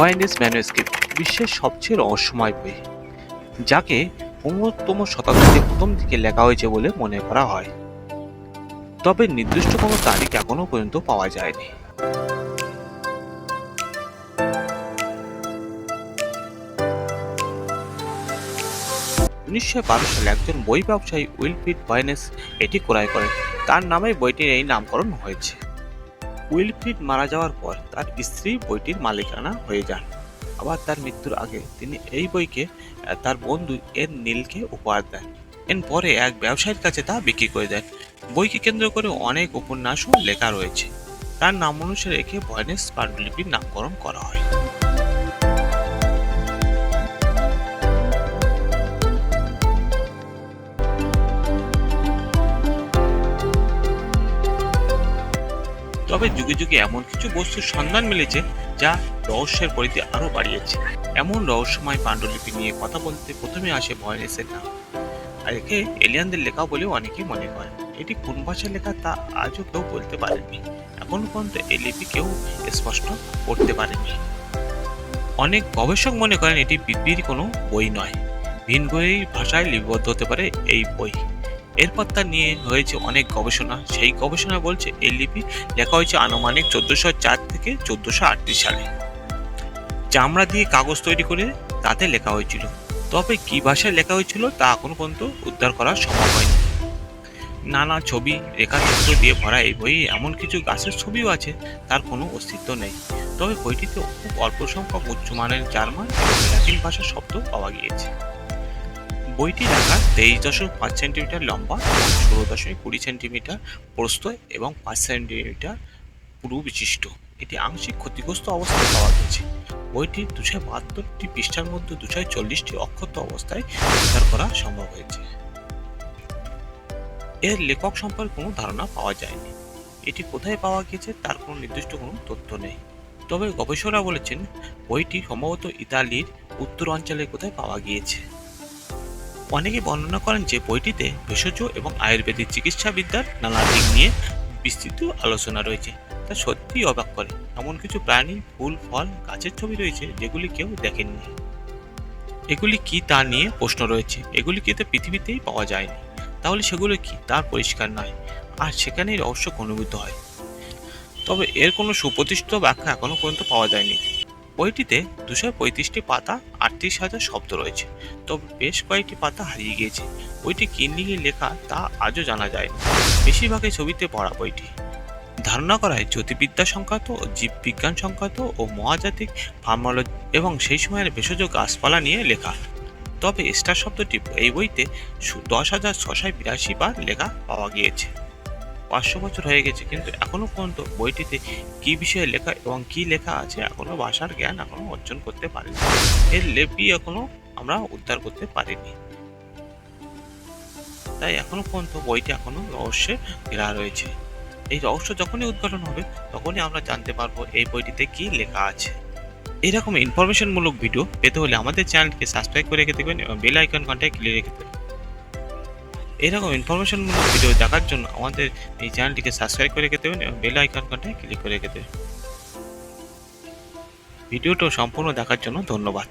ভয়েনিস manuscript বিশ্বের সবচেয়ে রহস্যময় বই, যাকে পনেরোতম শতাব্দীতে প্রথম দিকে লেখা হয়েছে বলে মনে করা হয়। তবে নির্দিষ্ট কোনো তারিখ এখনও পর্যন্ত পাওয়া যায়নি। উনিশশো বারো সালে একজন বই ব্যবসায়ী উইলফিড ভয়েনেস এটি ক্রয় করেন। তার নামে বইটির এই নামকরণ হয়েছে। উইলফ্রিড মারা যাওয়ার পর তার স্ত্রী বইটির মালিকানা হয়ে যান। আবার তার মৃত্যুর আগে তিনি এই বইকে তার বন্ধু এন নীলকে উপহার দেন। এর পরে এক ব্যবসায়ীর কাছে তা বিক্রি করে দেন। বইকে কেন্দ্র করে অনেক উপন্যাসও লেখা রয়েছে। তার নাম অনুসারে একে ভয়নেস পাণ্ডুলিপির নামকরণ করা হয়। তবে যুগে যুগে এমন কিছু বস্তুর সন্ধান মিলেছে যা রহস্যের পরিধি আরও বাড়িয়েছে। এমন রহস্যময় পাণ্ডুলিপি নিয়ে কথা বলতে প্রথমে আসে ভয়েনেসের নাম। আর একে এলিয়ানদের লেখা বলেও অনেকেই মনে করেন। এটি কোন ভাষায় লেখা তা আজও কেউ বলতে পারেননি। এখন পর্যন্ত এই লিপি কেউ স্পষ্ট করতে পারেনি অনেক গবেষক মনে করেন এটি পৃথিবীর কোনো বই নয়। ভিন বইয়ের ভাষায় লিপিবদ্ধ হতে পারে এই বই। এরপর তা নিয়ে হয়েছে অনেক গবেষণা। সেই গবেষণা বলছে এই লিপি লেখা হয়েছে আনুমানিক চোদ্দশো চার থেকে চোদ্দশো আটত্রিশ সালে। চামড়া দিয়ে কাগজ তৈরি করে তাতে লেখা হয়েছিল। তবে কি ভাষায় লেখা হয়েছিল তা এখনও পর্যন্ত উদ্ধার করা সম্ভব হয়নি। নানা ছবি, রেখাচিত্র দিয়ে ভরা এই বইয়ে এমন কিছু গাছের ছবিও আছে, তার কোনো অস্তিত্ব নেই। তবে বইটিতে খুব অল্প সংখ্যক উচ্চমানের জার্মান ল্যাটিন ভাষার শব্দ পাওয়া গিয়েছে। বইটি লেখা তেইশ দশমিক পাঁচ সেন্টিমিটার লম্বা, ষোলো দশমিক কুড়ি সেন্টিমিটার প্রস্থ এবং পাঁচ সেন্টিমিটার পুরু বিশিষ্ট এটি আংশিক ক্ষতিগ্রস্ত অবস্থায় পাওয়া গেছে। বইটির দুশো বাহাত্তরটি পৃষ্ঠার মধ্যে দুশো চল্লিশটি অক্ষত অবস্থায় উদ্ধার করা সম্ভব হয়েছে। এর লেখক সম্পর্কে কোনো ধারণা পাওয়া যায়নি। এটি কোথায় পাওয়া গেছে তার কোনো নির্দিষ্ট কোনো তথ্য নেই। তবে গবেষকরা বলেছেন, বইটি সম্ভবত ইতালির উত্তর অঞ্চলে কোথায় পাওয়া গিয়েছে। অনেকে বর্ণনা করেন যে বইটিতে ভেষজ এবং আয়ুর্বেদিক চিকিৎসাবিদ্যার নানা দিক নিয়ে বিস্তৃত আলোচনা রয়েছে। তা সত্যিই অবাক করে। এমন কিছু প্রাণী, ফুল, ফল, গাছের ছবি রয়েছে যেগুলি কেউ দেখেননি। এগুলি কি তা নিয়ে প্রশ্ন রয়েছে। এগুলি কিন্তু পৃথিবীতেই পাওয়া যায়নি? তাহলে সেগুলো কি তার পরিষ্কার নয়? আর সেখানেই রহস্য ঘনীভূত হয়। তবে এর কোনো সুপ্রতিষ্ঠিত ব্যাখ্যা এখনও পর্যন্ত পাওয়া যায়নি। বইটিতে দুশো পঁয়ত্রিশটি পাতা, আটত্রিশ হাজার শব্দ রয়েছে। তবে বেশ কয়েকটি পাতা হারিয়ে গিয়েছে। বইটি কি নিয়ে লেখা তা আজও জানা যায় বেশিরভাগই ছবিতে পড়া বইটি। ধারণা করা হয় জ্যোতির্বিদ্যা সংক্রান্ত ও জীববিজ্ঞান সংক্রান্ত ও মহাজাতিক ফার্মোলজি এবং সেই সময়ের ভেষজ গাছপালা নিয়ে লেখা। তবে স্টার শব্দটি এই বইতে দশ হাজার ছশো বিরাশি বার লেখা পাওয়া গিয়েছে। পাঁচশো বছর হয়ে গেছে, কিন্তু এখনও পর্যন্ত বইটিতে কি বিষয়ে লেখা এবং কি লেখা আছে এখনও ভাষার জ্ঞান এখনও অর্জন করতে পারিনি। এর লেপি এখনও আমরা উদ্ধার করতে পারিনি। তাই এখনও পর্যন্ত বইটি এখনও রহস্যে ঘেরা রয়েছে। এই রহস্য যখনই উদ্ঘাটন হবে, তখনই আমরা জানতে পারব এই বইটিতে কি লেখা আছে। এরকম ইনফরমেশনমূলক ভিডিও পেতে হলে আমাদের চ্যানেলকে সাবস্ক্রাইব করে রেখে দেবেন এবং বেল আইকন ঘন্টায় ক্লিক রেখে দেবেন। এরকম ইনফরমেশনমূলক ভিডিও দেখার জন্য আমাদের এই চ্যানেলটিকে সাবস্ক্রাইব করে রেখে দেবেন এবং বেল আইকনটায় ক্লিক করে রেখে দেবেন। ভিডিওটা সম্পূর্ণ দেখার জন্য ধন্যবাদ।